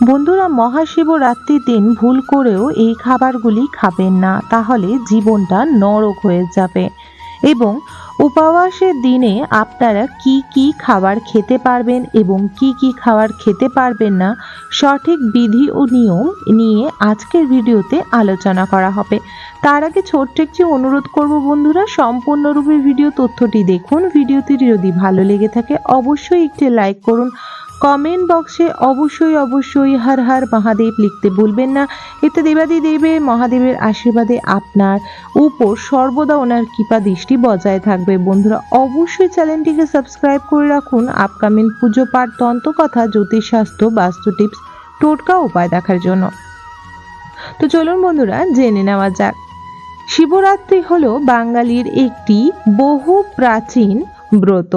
বন্ধুরা মহাশিবরাত্রির দিন ভুল করেও এই খাবারগুলি খাবেন না, তাহলে জীবনটা নরক হয়ে যাবে। এবং উপবাসের দিনে আপনারা কি কি খাবার খেতে পারবেন এবং কি কি খাবার খেতে পারবেন না, সঠিক বিধি ও নিয়ম নিয়ে আজকের ভিডিওতে আলোচনা করা হবে। তার আগে ছোট্ট একটি অনুরোধ করব বন্ধুরা, সম্পূর্ণরূপে ভিডিও তথ্যটি দেখুন। ভিডিওটি যদি ভালো লেগে থাকে, অবশ্যই একটি লাইক করুন। কমেন্ট বক্সে অবশ্যই অবশ্যই হর হর মহাদেব লিখতে ভুলবেন না। এতে দেবাদি দেবের মহাদেবের আশীর্বাদে আপনার উপর সর্বদা ওনার কৃপা দৃষ্টি বজায় থাকবে। বন্ধুরা, অবশ্যই চ্যানেলটিকে সাবস্ক্রাইব করে রাখুন। আপকামিং পুজো পাঠ তন্ত্রকথা জ্যোতিষশাস্ত্র, বাস্তু টিপস, টোটকা উপায় দেখার জন্য। তো চলুন বন্ধুরা, জেনে নেওয়া যাক। শিবরাত্রি হল বাঙালির একটি বহু প্রাচীন ব্রত।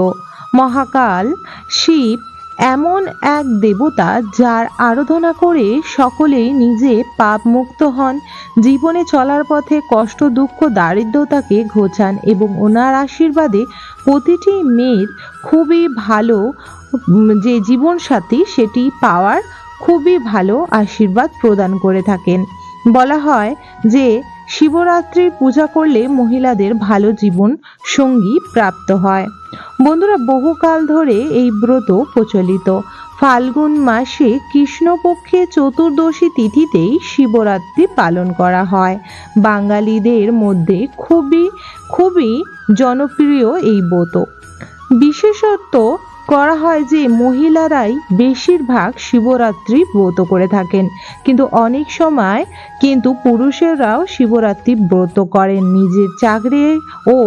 মহাকাল শিব এমন এক দেবতা যার আরাধনা করে সকলেই নিজে পাপ মুক্ত হন। জীবনে চলার পথে কষ্ট, দুঃখ, দারিদ্রতাকে ঘোচান এবং ওনার আশীর্বাদে প্রতিটি মেয়ের খুবই ভালো যে জীবনসাথী সেটি পাওয়ার খুবই ভালো আশীর্বাদ প্রদান করে থাকেন। বলা হয় যে শিবরাত্রির পূজা করলে মহিলাদের ভালো জীবন সঙ্গী প্রাপ্ত হয়। বন্ধুরা, বহুকাল ধরে এই ব্রত প্রচলিত। ফাল্গুন মাসে কৃষ্ণপক্ষে চতুর্দশী তিথিতেই শিবরাত্রি পালন করা হয়। বাঙালিদের মধ্যে খুবই খুবই জনপ্রিয় এই ব্রত। বিশেষত করা হয় যে মহিলারাই বেশিরভাগ শিবরাত্রি ব্রত করে থাকেন। কিন্তু অনেক সময় কিন্তু পুরুষেরাও শিবরাত্রি ব্রত করেন নিজের চাকরি ও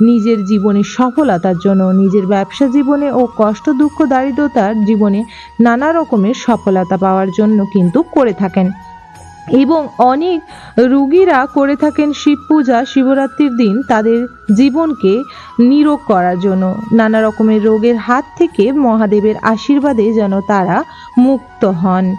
নিজের জীবনের সফলতার জন্য। নিজের ব্যবসা জীবনে ও কষ্ট, দুঃখ, দারিদ্রতার জীবনে নানা রকমের সফলতা পাওয়ার জন্য কিন্তু করে থাকেন। এবং অনেক রুগীরা করে থাকেন শিব পূজা, শিবরাত্রির দিন তাদের জীবনকে নিরোগ করার জন্য। নানা রকমের রোগের হাত থেকে মহাদেবের আশীর্বাদে যেন তারা মুক্ত হন।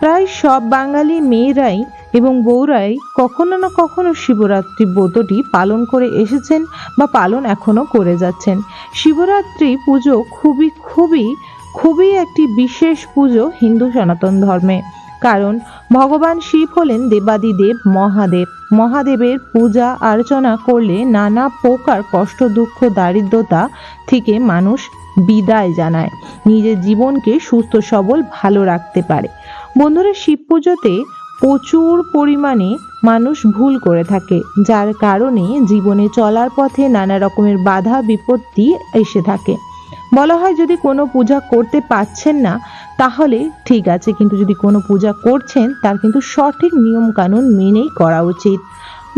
প্রায় সব বাঙালি মেয়েরাই এবং বউরাই কখনো না কখনো শিবরাত্রি ব্রতটি পালন করে এসেছেন বা পালন এখনও করে যাচ্ছেন। শিবরাত্রি পুজো খুবই খুবই খুবই একটি বিশেষ পুজো হিন্দু সনাতন ধর্মে। কারণ ভগবান শিব হলেন দেবাদিদেব মহাদেব। মহাদেবের পূজা অর্চনা করলে নানা প্রকার কষ্ট, দুঃখ, দারিদ্রতা থেকে মানুষ বিদায় জানায়। নিজের জীবনকে সুস্থ, সবল, ভালো রাখতে পারে। বন্ধুরা, শিব পুজোতে প্রচুর পরিমাণে মানুষ ভুল করে থাকে, যার কারণে জীবনে চলার পথে নানা রকমের বাধা, বিপত্তি এসে থাকে। বলা হয় যদি কোনো পূজা করতে পারছেন না, তাহলে ঠিক আছে, কিন্তু যদি কোনো পূজা করছেন, তার কিন্তু সঠিক নিয়ম কানুন মেনেই করা উচিত।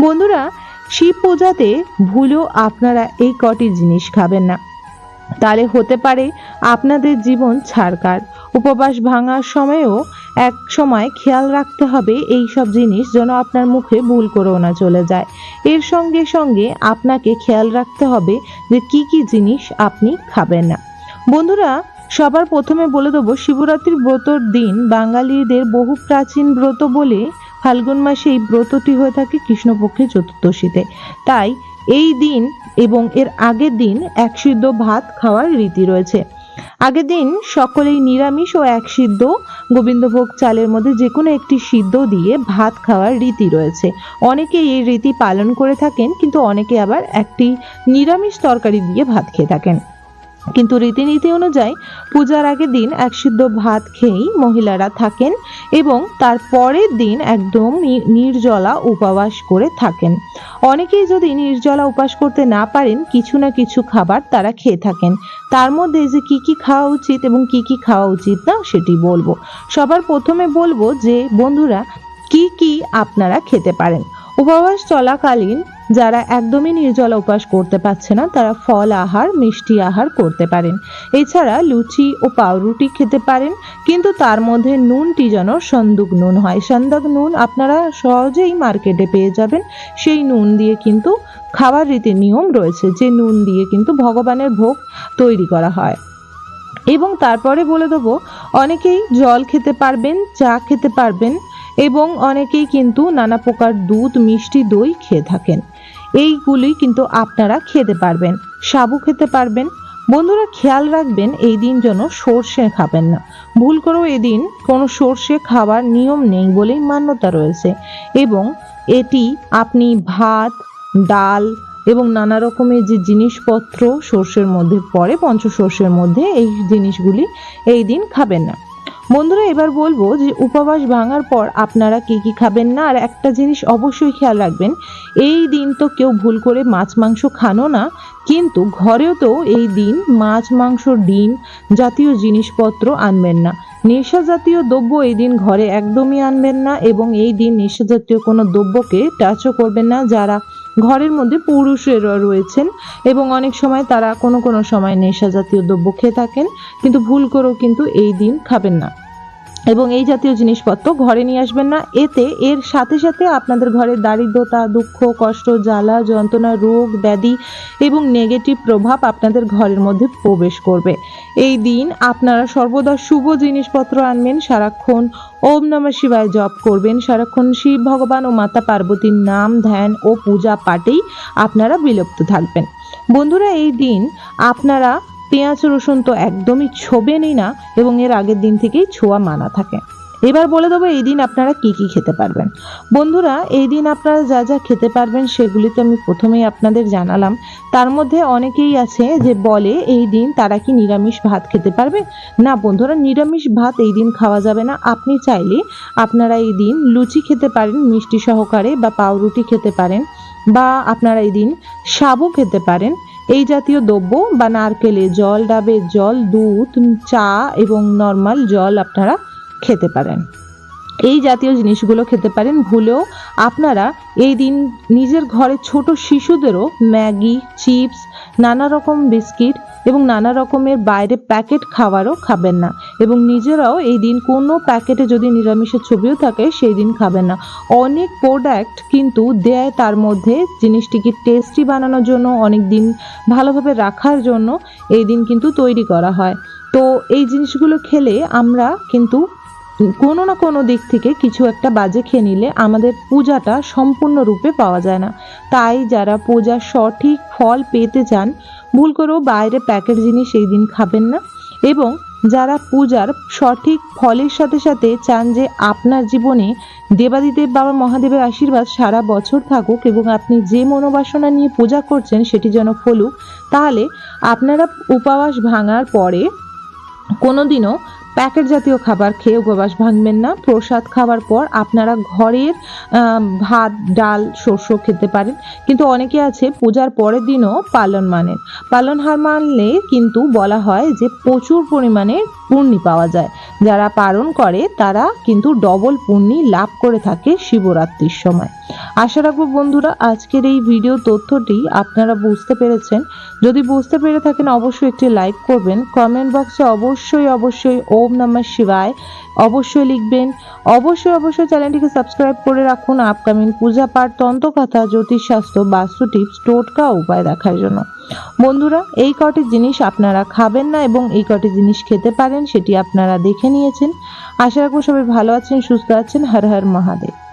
বন্ধুরা, শিব পূজাতে ভুলেও আপনারা এই কটি জিনিস খাবেন না। তাহলে হতে পারে আপনাদের জীবন ছাড়কার উপবাস ভাঙার সময়ও এক সময় খেয়াল রাখতে হবে এই সব জিনিস যেন আপনার মুখে ভুল করেও না চলে যায়। এর সঙ্গে সঙ্গে আপনাকে খেয়াল রাখতে হবে যে কি কি জিনিস আপনি খাবেন না। বন্ধুরা, সবার প্রথমে বলে দেবো, শিবরাত্রির ব্রতর দিন বাঙালিদের বহু প্রাচীন ব্রত বলে ফাল্গুন মাসে এই ব্রতটি হয়ে থাকে কৃষ্ণপক্ষে চতুর্দশীতে। তাই এই দিন এবং এর আগের দিন এক সিদ্ধ ভাত খাওয়ার রীতি রয়েছে। আগের দিন সকলেই নিরামিষ ও এক সিদ্ধ গোবিন্দভোগ চালের মধ্যে যে কোনো একটি সিদ্ধ দিয়ে ভাত খাওয়ার রীতি রয়েছে। অনেকে এই রীতি পালন করে থাকেন, কিন্তু অনেকে আবার একটি নিরামিষ তরকারি দিয়ে ভাত খেয়ে থাকেন। কিন্তু রীতিনীতি অনুযায়ী, পূজার আগের দিন এক সিদ্ধ ভাত খেয়েই মহিলারা থাকেন এবং তার পরের দিন একদম নির্জলা উপবাস করে থাকেন। অনেকেই যদি নির্জলা উপবাস করতে না পারেন, কিছু না কিছু খাবার তারা খেয়ে থাকেন। তার মধ্যে যে কি কি খাওয়া উচিত এবং কি কি খাওয়া উচিত না, সেটি বলব। সবার প্রথমে বলব যে, বন্ধুরা, কি কি আপনারা খেতে পারেন? উপবাস চলাকালীন যারা একদমই নির্জলা উপবাস করতে পারছে না, তারা ফল আহার, মিষ্টি আহার করতে পারেন। এছাড়া লুচি ও পাউরুটি খেতে পারেন, কিন্তু তার মধ্যে নুনটি যেন সন্দুক নুন হয়। সন্দক নুন আপনারা সহজেই মার্কেটে পেয়ে যাবেন। সেই নুন দিয়ে কিন্তু খাবার রীতি নিয়ম রয়েছে, যে নুন দিয়ে কিন্তু ভগবানের ভোগ তৈরি করা হয়। এবং তারপরে বলে দেবো, অনেকেই জল খেতে পারবেন, চা খেতে পারবেন এবং অনেকেই কিন্তু নানা প্রকার দুধ, মিষ্টি দই খেয়ে থাকেন। এইগুলি কিন্তু আপনারা খেতে পারবেন, সাবু খেতে পারবেন। বন্ধুরা, খেয়াল রাখবেন, এই দিন যেন সর্ষে খাবেন না। ভুল করেও এদিন কোনো সর্ষে খাবার নিয়ম নেই বলেই মান্যতা রয়েছে এবং এটি আপনি ভাত, ডাল এবং নানা রকমের যে জিনিসপত্র সর্ষের মধ্যে পড়ে পঞ্চশস্যের মধ্যে এই জিনিসগুলি এই দিন খাবেন না। বন্ধুরা, এবার বলব যে উপবাস ভাঙার পর আপনারা কি কি খাবেন না? আর একটা জিনিস অবশ্যই খেয়াল রাখবেন, এই দিন তো কেউ ভুল করে মাছ, মাংস খানো না, কিন্তু ঘরেও তো এই দিন মাছ, মাংস, ডিম জাতীয় জিনিসপত্র আনবেন না। নেশা জাতীয় দ্রব্য এই দিন ঘরে একদমই আনবেন না এবং এই দিন নেশা জাতীয় কোনো দ্রব্যকে টাচও করবেন না। যারা ঘরের মধ্যে পুরুষেরা রয়েছেন এবং অনেক সময় তারা কোনো কোনো সময় নেশা জাতীয় দ্রব্য খেয়ে থাকেন, কিন্তু ভুল করেও কিন্তু এই দিন খাবেন না। এবং এই জাতীয় জিনিসপত্র ঘরে নিয়ে আসবেন না। এতে এর সাথে সাথে আপনাদের ঘরে দারিদ্রতা, দুঃখ, কষ্ট, জ্বালা, যন্ত্রণা, রোগ, ব্যাধি এবং নেগেটিভ প্রভাব আপনাদের ঘরের মধ্যে প্রবেশ করবে। এই দিন আপনারা সর্বদা শুভ জিনিসপত্র আনবেন, সারাক্ষণ ওম নমঃ শিবায় জপ করবেন, সারাক্ষণ শিব ভগবান ও মাতা পার্বতীর নাম ধ্যান ও পূজা পাঠেই আপনারা বিলুপ্ত থাকবেন। বন্ধুরা, এই দিন আপনারা পেঁয়াজ, রসুন তো একদমই ছোবেনই না, এবং এর আগের দিন থেকেই ছোঁয়া মানা থাকে। এবার বলে দেবো এই দিন আপনারা কি কি খেতে পারবেন। বন্ধুরা, এই দিন আপনারা যা যা খেতে পারবেন সেগুলি তো আমি প্রথমেই আপনাদের জানালাম। তার মধ্যে অনেকেই আছে যে বলে এই দিন তারা কি নিরামিষ ভাত খেতে পারবে? না বন্ধুরা, নিরামিষ ভাত এই দিন খাওয়া যাবে না। আপনি চাইলে আপনারা এই দিন লুচি খেতে পারেন, মিষ্টি সহকারে বা পাউরুটি খেতে পারেন, বা আপনারা এই দিন সাবু খেতে পারেন। এই জাতীয় দ্রব্য বা নারকেলে জল, ডাবের জল, দুধ, চা এবং নর্মাল জল আপনারা খেতে পারেন। এই জাতীয় জিনিসগুলো খেতে পারেন। ভুলেও আপনারা এই দিন নিজের ঘরে ছোট শিশুদেরও ম্যাগি, চিপস, নানা রকম বিস্কিট এবং নানা রকমের বাইরে প্যাকেট খাবারও খাবেন না। এবং নিজেরাও এই দিন কোনো প্যাকেটে যদি নিরামিষের ছবিও থাকে, সেই দিন খাবেন না। অনেক প্রোডাক্ট কিন্তু দেয় তার মধ্যে জিনিসটিকে টেস্টি বানানোর জন্য, অনেক দিন ভালোভাবে রাখার জন্য এই দিন কিন্তু তৈরি করা হয়। তো এই জিনিসগুলো খেলে আমরা কিন্তু কোনো না কোনো দিক থেকে কিছু একটা বাজে খেয়ে নিলে আমাদের পূজাটা সম্পূর্ণরূপে পাওয়া যায় না। তাই যারা পূজার সঠিক ফল পেতে চান, ভুল করেও বাইরে প্যাকেট জিনিস এই দিন খাবেন না। এবং যারা পূজার সঠিক ফলের সাথে সাথে চান যে আপনার জীবনে দেবাদিদেব বাবা মহাদেবের আশীর্বাদ সারা বছর থাকুক এবং আপনি যে মনোবাসনা নিয়ে পূজা করছেন সেটি যেন ফলুক, তাহলে আপনারা উপবাস ভাঙার পরে কোনোদিনও প্যাকেট জাতীয় খাবার খেয়ে উপবাস ভাঙবেন না। প্রসাদ খাওয়ার পর আপনারা ঘরের ভাত, ডাল, শস্য খেতে পারেন। কিন্তু অনেকে আছে পূজার পরের দিনও পালন মানেন। পালন হার মানলে কিন্তু বলা হয় যে প্রচুর পরিমাণে পুণ্যি পাওয়া যায়। যারা পালন করে, তারা কিন্তু ডবল পুণ্যি লাভ করে থাকে শিবরাত্রির সময়। আশা রাখব বন্ধুরা, আজকের এই ভিডিও তথ্যটি আপনারা বুঝতে পেরেছেন। যদি বুঝতে পেরে থাকেন, অবশ্যই একটি লাইক করবেন। কমেন্ট বক্সে অবশ্যই অবশ্যই ওম নমঃ শিবায় অবশ্যই লিখবেন। অবশ্যই অবশ্যই চ্যানেলটিকে সাবস্ক্রাইব করে রাখুন আপকামিং পূজা পাঠ, তন্ত্রকথা, জ্যোতিষশাস্ত্র, বাস্তু টিপস টোটকা উপায় দেখার জন্য। বন্ধুরা, এই কটি জিনিস আপনারা খাবেন না এবং এই কটি জিনিস খেতে পারেন সেটি আপনারা দেখে নিয়েছেন। আশা রাখব সবাই ভালো আছেন সুস্থ আছেন। হর হর মহাদেব।